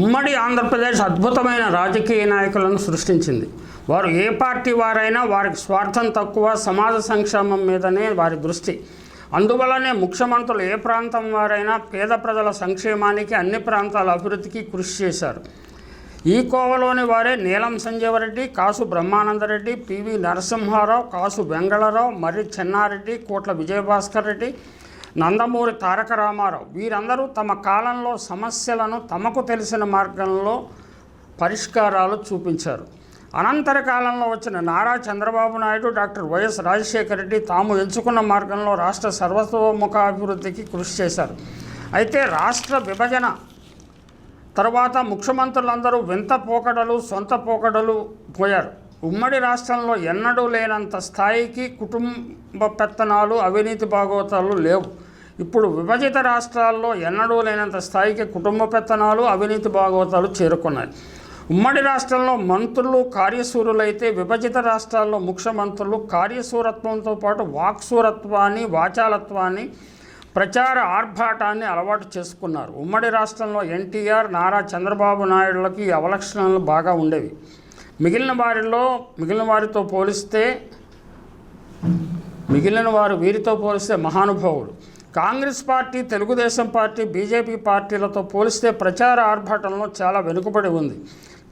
ఉమ్మడి ఆంధ్రప్రదేశ్ అద్భుతమైన రాజకీయ నాయకులను సృష్టించింది. వారు ఏ పార్టీ వారైనా వారికి స్వార్థం తక్కువ సమాజ సంక్షేమం మీదనే వారి దృష్టి. అందువలనే ముఖ్యమంత్రులు ఏ ప్రాంతం వారైనా పేద ప్రజల సంక్షేమానికి అన్ని ప్రాంతాల అభివృద్ధికి కృషి చేశారు. ఈ కోవలోని వారే నీలం సంజీవరెడ్డి కాసు బ్రహ్మానందరెడ్డి పివి నరసింహారావు కాసు వెంగళరావు మర్రి చెన్నారెడ్డి కోట్ల విజయభాస్కర్ రెడ్డి నందమూరి తారక రామారావు. వీరందరూ తమ కాలంలో సమస్యలను తమకు తెలిసిన మార్గంలో పరిష్కారాలు చూపించారు. అనంతర కాలంలో వచ్చిన Nara Chandrababu Naidu doctor Y S Rajasekhara Reddy తాము ఎంచుకున్న మార్గంలో రాష్ట్ర సర్వతోముఖ అభివృద్ధికి కృషి చేశారు. అయితే రాష్ట్ర విభజన తర్వాత ముఖ్యమంత్రులందరూ వింత పోకడలు సొంత పోకడలు పోయారు. ఉమ్మడి రాష్ట్రంలో ఎన్నడూ లేనంత స్థాయికి కుటుంబ పెత్తనాలు అవినీతి భాగవతాలు లేవు. ఇప్పుడు విభజిత రాష్ట్రాల్లో ఎన్నడూ లేనంత స్థాయికి కుటుంబ పెత్తనాలు అవినీతి భాగవతాలు చేరుకున్నాయి. ఉమ్మడి రాష్ట్రంలో మంత్రులు కార్యశూరులైతే విభజిత రాష్ట్రాల్లో ముఖ్యమంత్రులు కార్యశూరత్వంతో పాటు వాక్సూరత్వాన్ని వాచాలత్వాన్ని ప్రచార ఆర్భాటాన్ని అలవాటు చేసుకున్నారు. ఉమ్మడి రాష్ట్రంలో ఎన్టీఆర్ నారా చంద్రబాబు నాయుడులకి అవలక్షణాలు బాగా ఉండేవి. మిగిలిన వారిలో మిగిలిన వారితో పోలిస్తే మిగిలిన వారు వీరితో పోలిస్తే మహానుభావుడు Congress party Telugu Desam party BJP పార్టీలతో పోలిస్తే ప్రచార ఆర్భాటంలో చాలా వెనుకబడి ఉంది.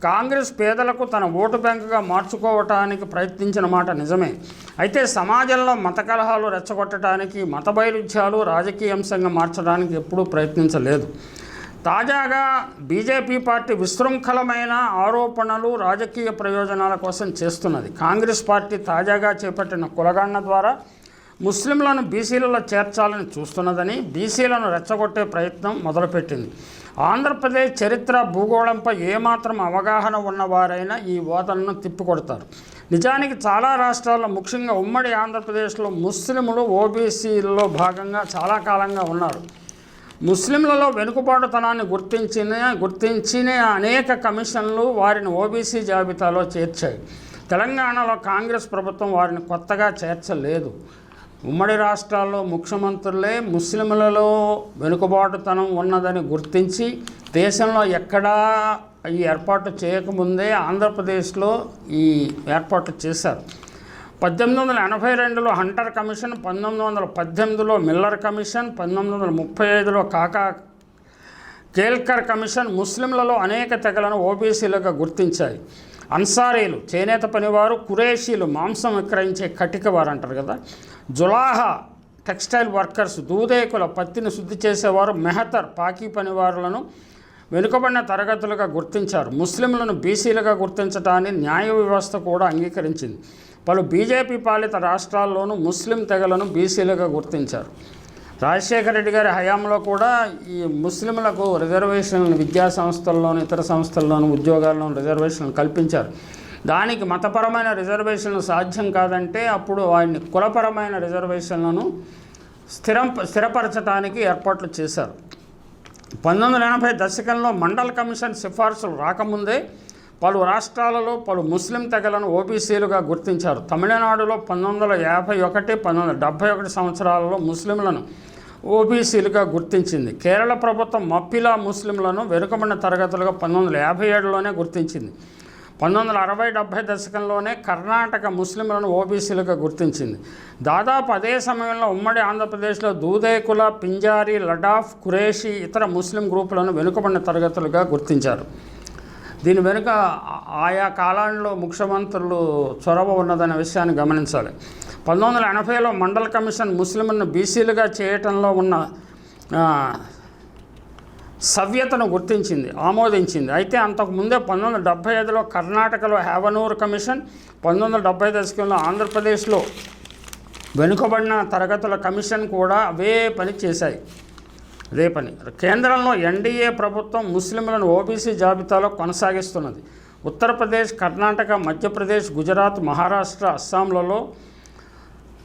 కాంగ్రెస్ పేదలకు తన ఓటు బ్యాంకుగా మార్చుకోవటానికి ప్రయత్నించిన మాట నిజమే. అయితే సమాజంలో మత కలహాలు రెచ్చగొట్టడానికి మత వైరుధ్యాలు రాజకీయ అంశంగా మార్చడానికి ఎప్పుడూ ప్రయత్నించలేదు. తాజాగా బీజేపీ పార్టీ విశృంఖలమైన ఆరోపణలు రాజకీయ ప్రయోజనాల కోసం చేస్తున్నది. కాంగ్రెస్ పార్టీ తాజాగా చేపట్టిన కులగణన ద్వారా ముస్లింలను బీసీలలో చేర్చాలని చూస్తున్నదని బీసీలను రెచ్చగొట్టే ప్రయత్నం మొదలుపెట్టింది. ఆంధ్రప్రదేశ్ చరిత్ర భూగోళంపై ఏమాత్రం అవగాహన ఉన్నవారైనా ఈ వాదనను తిప్పికొడతారు. నిజానికి చాలా రాష్ట్రాల్లో ముఖ్యంగా ఉమ్మడి ఆంధ్రప్రదేశ్లో ముస్లింలు ఓబీసీలలో భాగంగా చాలా కాలంగా ఉన్నారు. ముస్లింలలో వెనుకబాటుతనాన్ని గుర్తించిన గుర్తించిన అనేక కమిషన్లు వారిని ఓబీసీ జాబితాలో చేర్చాయి. తెలంగాణలో కాంగ్రెస్ ప్రభుత్వం వారిని కొత్తగా చేర్చలేదు. ఉమ్మడి రాష్ట్రాల్లో ముఖ్యమంత్రులే ముస్లింలలో వెనుకబాటుతనం ఉన్నదని గుర్తించి దేశంలో ఎక్కడా ఈ ఏర్పాటు చేయకముందే ఆంధ్రప్రదేశ్లో ఈ ఏర్పాటు చేశారు. పద్దెనిమిది వందల ఎనభై రెండులో హంటర్ కమిషన్ పంతొమ్మిది వందల పద్దెనిమిదిలో మిల్లర్ కమిషన్ పంతొమ్మిది వందల ముప్పై ఐదులో కాకా కేల్కర్ కమిషన్ ముస్లింలలో అనేక తెగలను ఓబీసీలుగా గుర్తించాయి. అన్సారీలు చేనేత పనివారు కురేషీలు మాంసం విక్రయించే కటిక వారు అంటారు కదా. జులాహా టెక్స్టైల్ వర్కర్స్ దూదేకుల పత్తిని శుద్ధి చేసేవారు మెహతర్ పాకీ పనివారులను వెనుకబడిన తరగతులుగా గుర్తించారు. ముస్లింలను బీసీలుగా గుర్తించడాన్ని న్యాయ వ్యవస్థ కూడా అంగీకరించింది. పలు బీజేపీ పాలిత రాష్ట్రాల్లోనూ ముస్లిం తెగలను బీసీలుగా గుర్తించారు. రాజశేఖర రెడ్డి గారి హయాంలో కూడా ఈ ముస్లింలకు రిజర్వేషన్లు విద్యా సంస్థల్లోను ఇతర సంస్థల్లోను ఉద్యోగాల్లోనూ రిజర్వేషన్లు కల్పించారు. దానికి మతపరమైన రిజర్వేషన్లు సాధ్యం కాదంటే అప్పుడు ఆయన్ని కులపరమైన రిజర్వేషన్లను స్థిరం స్థిరపరచడానికి ఏర్పాట్లు చేశారు. పంతొమ్మిది వందల ఎనభై దశకంలో మండల్ కమిషన్ సిఫార్సులు రాకముందే పలు రాష్ట్రాలలో పలు ముస్లిం తెగలను ఓబీసీలుగా గుర్తించారు. తమిళనాడులో పంతొమ్మిది వందల యాభై ఒకటి పంతొమ్మిది వందల డెబ్భై ఒకటి సంవత్సరాలలో ముస్లింలను ఓబీసీలుగా గుర్తించింది. కేరళ ప్రభుత్వం మప్పిలా ముస్లింలను వెనుకబడిన తరగతులుగా పంతొమ్మిది వందల యాభై ఏడులోనే గుర్తించింది. పంతొమ్మిది వందల అరవై డెబ్భై దశకంలోనే కర్ణాటక ముస్లింలను ఓబీసీలుగా గుర్తించింది. దాదాపు అదే సమయంలో ఉమ్మడి ఆంధ్రప్రదేశ్లో దూదేకుల పింజారి లడాఫ్ కురేషి ఇతర ముస్లిం గ్రూపులను వెనుకబడిన తరగతులుగా గుర్తించారు. దీని వెనుక ఆయా కాలాల్లో ముఖ్యమంత్రులు చొరవ ఉన్నదనే విషయాన్ని గమనించాలి. పంతొమ్మిది వందల ఎనభైలో మండల కమిషన్ ముస్లింలను బీసీలుగా చేయటంలో ఉన్న సవ్యతను గుర్తించింది ఆమోదించింది. అయితే అంతకు ముందే పంతొమ్మిది వందల డెబ్బై ఐదులో కర్ణాటకలో హేవనూరు కమిషన్ పంతొమ్మిది వందల డెబ్బై దశకంలో ఆంధ్రప్రదేశ్లో వెనుకబడిన తరగతుల కమిషన్ కూడా అవే పని చేశాయి. అదే పని. కేంద్రంలో ఎన్డీఏ ప్రభుత్వం ముస్లింలను ఓబీసీ జాబితాలో కొనసాగిస్తున్నది. ఉత్తరప్రదేశ్ కర్ణాటక మధ్యప్రదేశ్ గుజరాత్ మహారాష్ట్ర అస్సాంలలో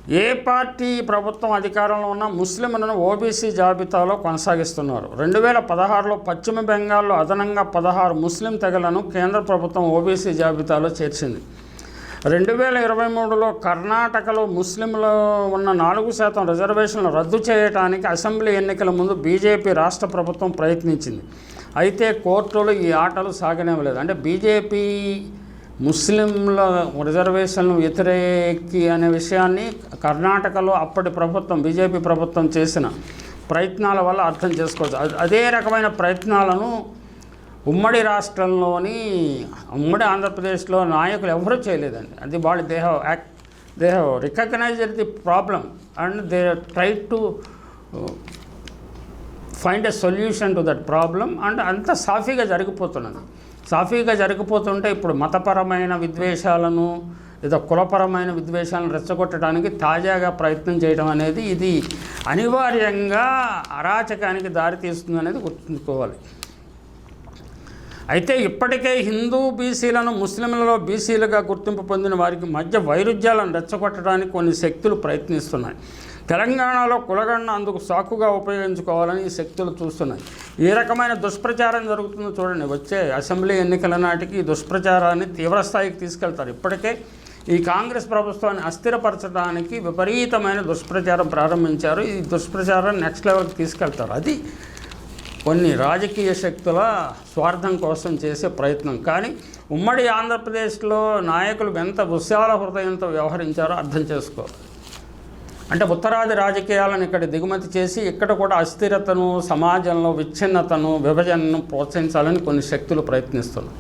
ఏ పార్టీ ప్రభుత్వం అధికారంలో ఉన్న ముస్లింలను ఓబీసీ జాబితాలో కొనసాగిస్తున్నారు. రెండు వేల పదహారులో పశ్చిమ బెంగాల్లో అదనంగా పదహారు ముస్లిం తెగలను కేంద్ర ప్రభుత్వం ఓబీసీ జాబితాలో చేర్చింది. రెండు వేల ఇరవై మూడులో కర్ణాటకలో ముస్లింలు ఉన్న నాలుగు శాతం రిజర్వేషన్లు రద్దు చేయడానికి అసెంబ్లీ ఎన్నికల ముందు బీజేపీ రాష్ట్ర ప్రభుత్వం ప్రయత్నించింది. అయితే కోర్టులు ఈ ఆటలు సాగనివ్వలేదు అంటే బీజేపీ ముస్లింల రిజర్వేషన్లు వ్యతిరేకి అనే విషయాన్ని కర్ణాటకలో అప్పటి ప్రభుత్వం బీజేపీ ప్రభుత్వం చేసిన ప్రయత్నాల వల్ల అర్థం చేసుకోవచ్చు. అదే రకమైన ప్రయత్నాలను ఉమ్మడి రాష్ట్రంలోని ఉమ్మడి ఆంధ్రప్రదేశ్లో నాయకులు ఎవరూ చేయలేదండి. అది వాళ్ళు they have act they have recognized the problem. And they try to find a solution to that problem. And అంత సాఫీగా జరిగిపోతున్నది. సాఫీగా జరిగిపోతుంటే ఇప్పుడు మతపరమైన విద్వేషాలను లేదా కులపరమైన విద్వేషాలను రెచ్చగొట్టడానికి తాజాగా ప్రయత్నం చేయడం అనేది ఇది అనివార్యంగా అరాచకానికి దారితీస్తుంది అనేది గుర్తుంచుకోవాలి. అయితే ఇప్పటికే హిందూ బీసీలను ముస్లింలలో బీసీలుగా గుర్తింపు పొందిన వారికి మధ్య వైరుధ్యాలను రెచ్చగొట్టడానికి కొన్ని శక్తులు ప్రయత్నిస్తున్నాయి. తెలంగాణలో కులగన్న అందుకు సాకుగా ఉపయోగించుకోవాలని ఈ శక్తులు చూస్తున్నాయి. ఏ రకమైన దుష్ప్రచారం జరుగుతుందో చూడండి. వచ్చే అసెంబ్లీ ఎన్నికల నాటికి ఈ దుష్ప్రచారాన్ని తీవ్రస్థాయికి తీసుకెళ్తారు. ఇప్పటికే ఈ కాంగ్రెస్ ప్రభుత్వాన్ని అస్థిరపరచడానికి విపరీతమైన దుష్ప్రచారం ప్రారంభించారు. ఈ దుష్ప్రచారాన్ని నెక్స్ట్ లెవెల్కి తీసుకెళ్తారు. అది కొన్ని రాజకీయ శక్తుల స్వార్థం కోసం చేసే ప్రయత్నం. కానీ ఉమ్మడి ఆంధ్రప్రదేశ్లో నాయకులు ఎంత విశాల హృదయంతో వ్యవహరించారో అర్థం చేసుకోవాలి అంటే ఉత్తరాది రాజకీయాలను ఇక్కడ దిగుమతి చేసి ఇక్కడ కూడా అస్థిరతను సమాజంలో విచ్ఛిన్నతను విభజనను ప్రోత్సహించాలని కొన్ని శక్తులు ప్రయత్నిస్తున్నాయి